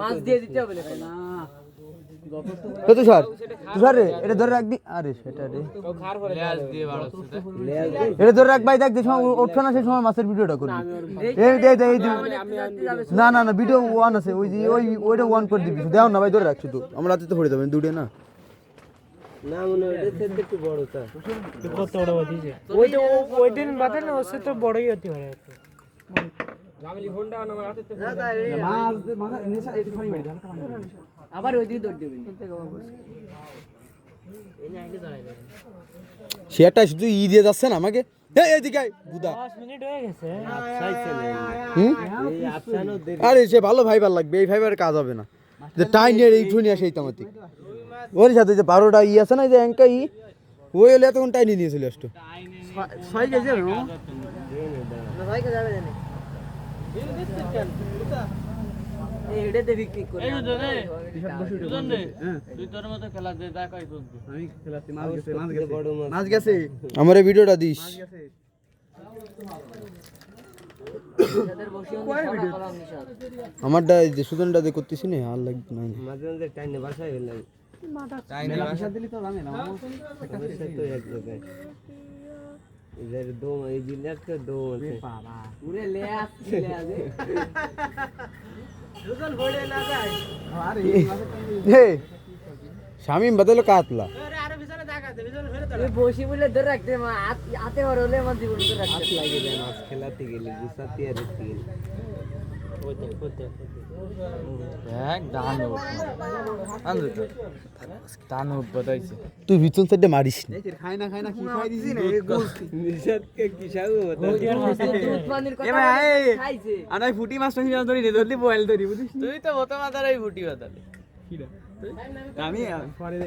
মাছ দিয়ে দিতে হবে না। তুষার তুষার রে? এটা ধরে রাখবি? আরে সেটা রে। এটা ধরে রাখ ভাই দেখ যে সময় না সেই সময় মাছের ভিডিওটা করবি। এই দে দে এই না না না ভিডিও ওয়ান আছে। ওই যে ওই ওইটা ওয়ান করে দিবি। দেও না ভাই ধরে রাখ শুধু। আমরা রাতে তো যাবেন দুটো না। না মনে হয় এটা একটু বড় তা। ওইটা ওইটা বাদে না ওসে তো বড়ই হতে পারে আবার ওই দিকে দৌড় দেবেন। শেয়ারটা শুধু ই দিয়ে যাচ্ছে না আমাকে। হয়ে আরে সে ভালো ফাইবার লাগবে এই ফাইবার কাজ হবে না। যে টাই নিয়ে এই ঠুনি আসে এই ওর সাথে যে বারোটা ই আছে না যে অ্যাঙ্কা ই ওই হলে এতক্ষণ টাই নিয়ে নিয়েছিল একটু ছয় কেজি আমার এই ভিডিওটা দিস। বসে আমারটা এই যে সুদনটা দিয়ে করতেছি না আর লাগবে না। মাঝে মাঝে টাইনে বাসায় গেলাম সমস্যা তো এক জায়গায়। এদের দম এই জিলার তো দম আছে পুরে লে আসছে লে আসে হে শামিম বদলো কাতলা তুমি বসি বলে ধরে রাখতে মা হাত- হাতে বড় হলে আমার জীবন ধরে রাখতে হাত লাগে যায় মাছ খেলাতে গেলে গুছাতে আর দেখতে গেলে তুই বিচন সাইডে মারিস না। নিষাদকে কি সাগু দুধ পানির কথা খাইছে। আনাই ফুটি মাছ ধরি নে ধরলি বয়েল ধরি বুঝিস তুই তো মতো মাথার এই ফুটি বাতালে আমি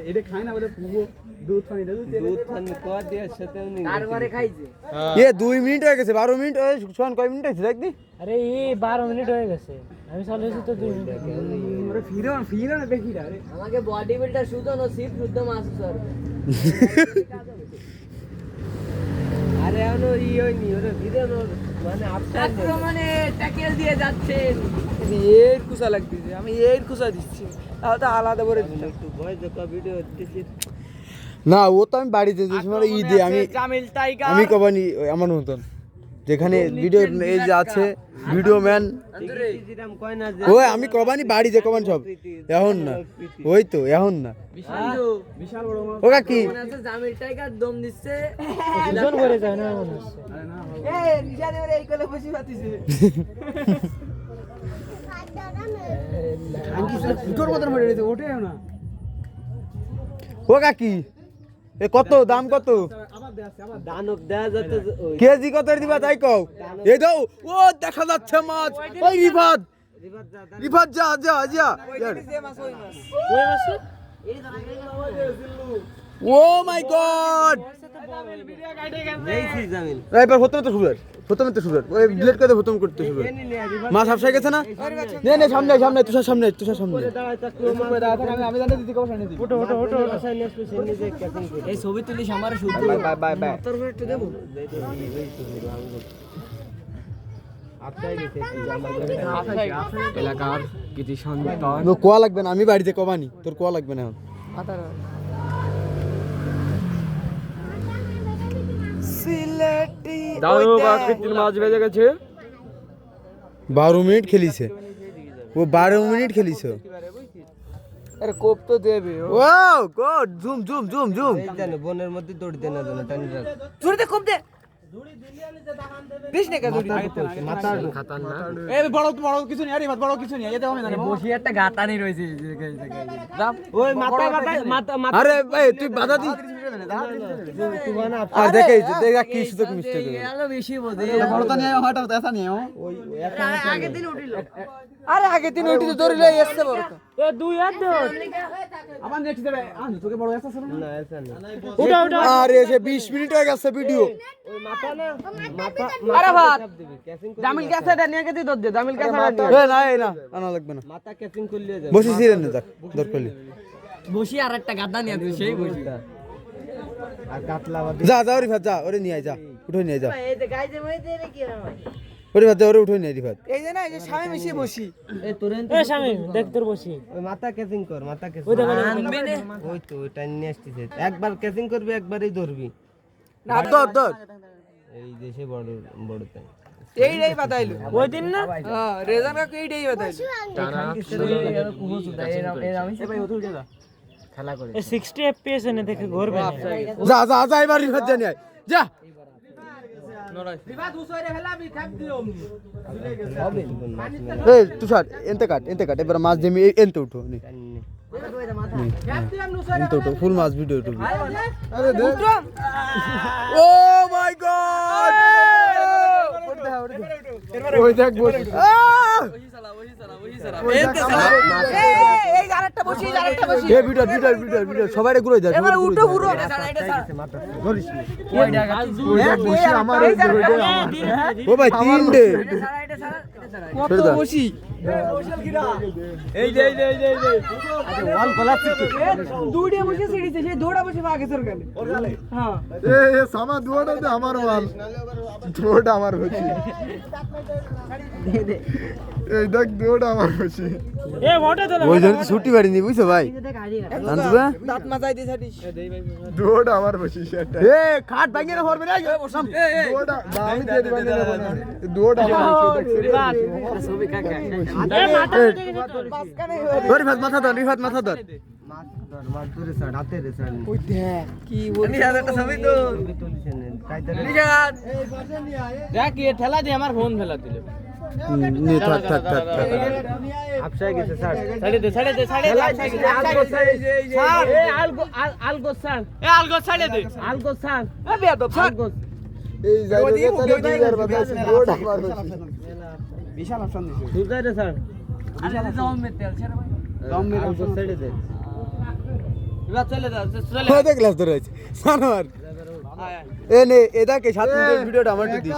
এটা খাই না বলে পুবো দুধ পানি দুধ পানি কোয়া দেওয়ার সাথে তারপরে খাইছে। এ দুই মিনিট হয়ে গেছে বারো মিনিট হয়ে সোহান কয় মিনিট হয়েছে দেখ দি আরে মিনিট হয়ে গেছে। আমি তো মিনিট। ফিরো ফিরো না দেখি রে আমাকে বডি বিল্ডার শুধু নসিব শুদ্ধ মাছ স্যার আরে ই হয়নি ওরা আক্রমণে ট্যাকেল দিয়ে যাচ্ছেন এর লাগতেছে আমি এর দিচ্ছি। তাহলে তো আলাদা করে একটু ভয় দেখা ভিডিও দিচ্ছি না ও তো আমি বাড়িতে যে সময় ঈদে আমি আমি কবানি আমার মতন। যেখানে ভিডিও এই যে আছে ভিডিও ম্যান যেরাম কয় না যে ওই আমি কবানি বাড়িতে কবান সব। এখন না। ওই তো এখন না। বড় ও কাকি ও কাকি এ কত দাম কত? ওই কেজি কত দিবা তাই কও? এই দাও। ও দেখা যাচ্ছে মাছ। ওই রিফাত। রিফাত যা যা যা ও মাই গড এবার তো শুরু প্রথমে তো শুরু ওই ব্লেড করে প্রথম করতে গেছে না? নে নে সামনে সামনে তুষার সামনে তুষার সামনে। আমি জানি দিদি কবে দিদি ওটো ওটো ওটো এই ছবি তুলিস আমার শুদ্ধ বাই বাই। বাই তোর একটু দেবো? আফসাই গেছে কি আমাদের এলাকার কৃতি সন্তান। কোয়া লাগবে না আমি বাড়িতে কবানি তোর কোয়া লাগবে না এখন। আকৃতির মাছ বেজে গেছে। বারো মিনিট খেলিছে। ও বারো মিনিট খেলিছে। আরে কোপ তো দেবে ও। God zoom zoom zoom zoom. বনের মধ্যে দৌড় দেনা জানো টানি রাখ। কোপ দে। আরে আগের দিন উঠিল। আরে আগে দিন ওইটি তো এসছে বড় এ দুই হাত ধর। নেক্সট দেবে। তোকে বড় এসা না? এসা না। ওটা ওটা আরে সে 20 মিনিট হয়ে গেছে ভিডিও ওই মাথা আরে ভাত। জামিল কাছে নিয়ে গেছি দর দে জামিল কাছে এ না না আনা লাগবে না। মাথা ক্যাচিং করলে যাবে। বসে ছিলেন না যাক বসি। আর একটা গাদা নিয়ে তুই সেই বসি। আর কাতলা বাদ যা যা রিফাত যা ওরে নিয়ে আয় যা উঠে নিয়ে যা। এই যে গাইতে মাইতে রে কি ওরে ভাত ওরে উঠোই নাই রিফাত এই যে না এই যে স্বামী মিশিয়ে বসি। এই তোরেন এ স্বামী দেখ তোর বসি। ওই মাথা ক্যাচিং কর মাথা ক্যাচিং ওই আনবে নে ওই তো ওইটা নিয়ে আসতেছে। একবার ক্যাচিং করবি একবারই ধরবি। ধর। ধর। এই দেশে বড় বড় তাই। এইটাই বাতাইলো। ওই দিন না? হ্যাঁ রেজান কাকু এইটাই বাতাইলো। খেলা করে 60 এফপিএস এনে দেখে ঘুরবে যা যা যা এবার রিফাত জানি যা। তুষার এনতে কাট এনতে কাট। এবার মাছ জমি এনতে উঠো ফুল মাছ ভিডিও ও মাই গড! ওই দেখ বসে। এই ঘুরে বসি আরেকটা বসি? ভিডিও ভিডিও ভিডিও সবাই ঘুরে যা এবার উঠো পুরো ও ভাই তিনটে কত ছেড়ে দাও। বসি দুইটা বসে সিঁড়িতে সেই দৌড়া বসে ভাগে সরকারে হ্যাঁ এ এ সামা দুয়াটা তো আমার মাল দুয়াটা আমার বসি এই দেখ দুয়াটা আমার বসি এ মোটা তো ওই জন্য ছুটি বাড়িনি বুঝছ ভাই জানতো না দাঁত মাথায় দিয়ে ছাড়িস দুয়াটা আমার বসি সেটা এ খাট ভাঙিয়ে না হরবে না দুয়াটা না, আমি দিয়ে দিবানি নেব না দুয়াটা আমার বসি এ মাথা ধর রিফাত মাথা ধর রিফাত মাথা ধর ঠেলা দিয়ে আমার ফোন ফেলা দিল থাক থাক থাক থাক আপসায় গেছে ছাড় ছাড়ে দে ছাড়ে দে ছাড়ে দে ছাড় এ আলগো আলগো ছাড় এ আলগো ছাড়ে দে আলগো ছাড় এ বেয়াদব আলগো এই জায়গায় তাহলে দুই হাজার বাতাসি দুয়াটা আমার বিশাল অপশন দিছে। তুই রে স্যার? বিশাল অপশন মে তেল ছাড় ভাই। দম মেরে ছেড়ে দে। এবার চলে যা চলে কত ক্লাস ধরে আছে। সানোয়ার। এ নে এদাকে সাত মিনিটের ভিডিওটা আমার একটু